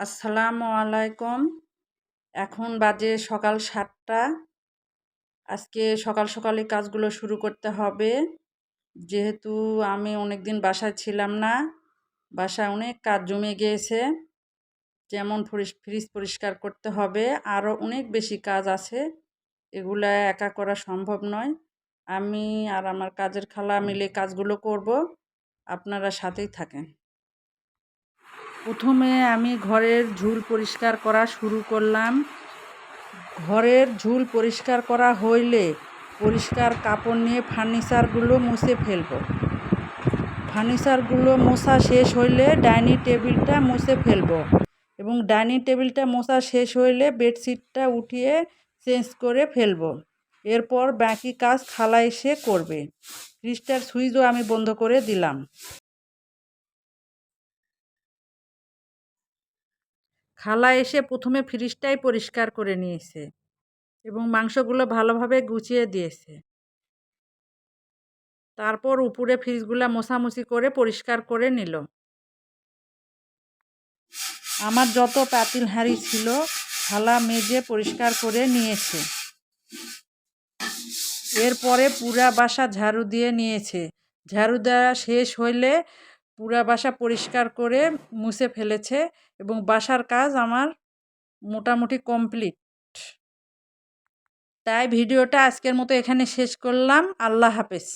আসসালামু আলাইকুম। এখন বাজে সকাল সাতটা। আজকে সকাল সকালে কাজগুলো শুরু করতে হবে। যেহেতু আমি অনেক দিন বাসায় ছিলাম না, বাসায় অনেক কাজ জমে গিয়েছে। যেমন ফ্রিজ পরিষ্কার করতে হবে। আরও অনেক বেশি কাজ আছে। এগুলা একা করা সম্ভব নয়। আমি আর আমার কাজের খালা মিলে কাজগুলো করব। আপনারা সাথেই থাকেন। প্রথমে আমি ঘরের ঝুল পরিষ্কার করা শুরু করলাম। ঘরের ঝুল পরিষ্কার করা হইলে পরিষ্কার কাপড় নিয়ে ফার্নিচারগুলো মুছে ফেলব। ফার্নিচারগুলো মোছা শেষ হইলে ডাইনিং টেবিলটা মুছে ফেলব এবং ডাইনিং টেবিলটা মোছা শেষ হইলে বেডশিটটা উঠিয়ে চেঞ্জ করে ফেলব। এরপর বাকি কাজ খালা এসে করবে। ফ্রিজটার সুইচও আমি বন্ধ করে দিলাম। খালা এসে প্রথমে ফ্রিজটাই পরিষ্কার করে নিয়েছে এবং মাংসগুলো ভালোভাবে গুছিয়ে দিয়েছে। তারপর উপরে ফ্রিজগুলো মোছামুছি করে পরিষ্কার করে নিল। আমার যত পাতিল হাঁড়ি ছিল থালা মেজে পরিষ্কার করে নিয়েছে। এরপরে পুরা বাসা ঝাড়ু দিয়ে নিয়েছে। ঝাড়ু দেওয়া শেষ হইলে পুরা বাসা পরিষ্কার করে মুছে ফেলেছে এবং বাসার কাজ আমার মোটামুটি কমপ্লিট। তাই ভিডিওটা আজকের মতো এখানে শেষ করলাম। আল্লাহ হাফেজ।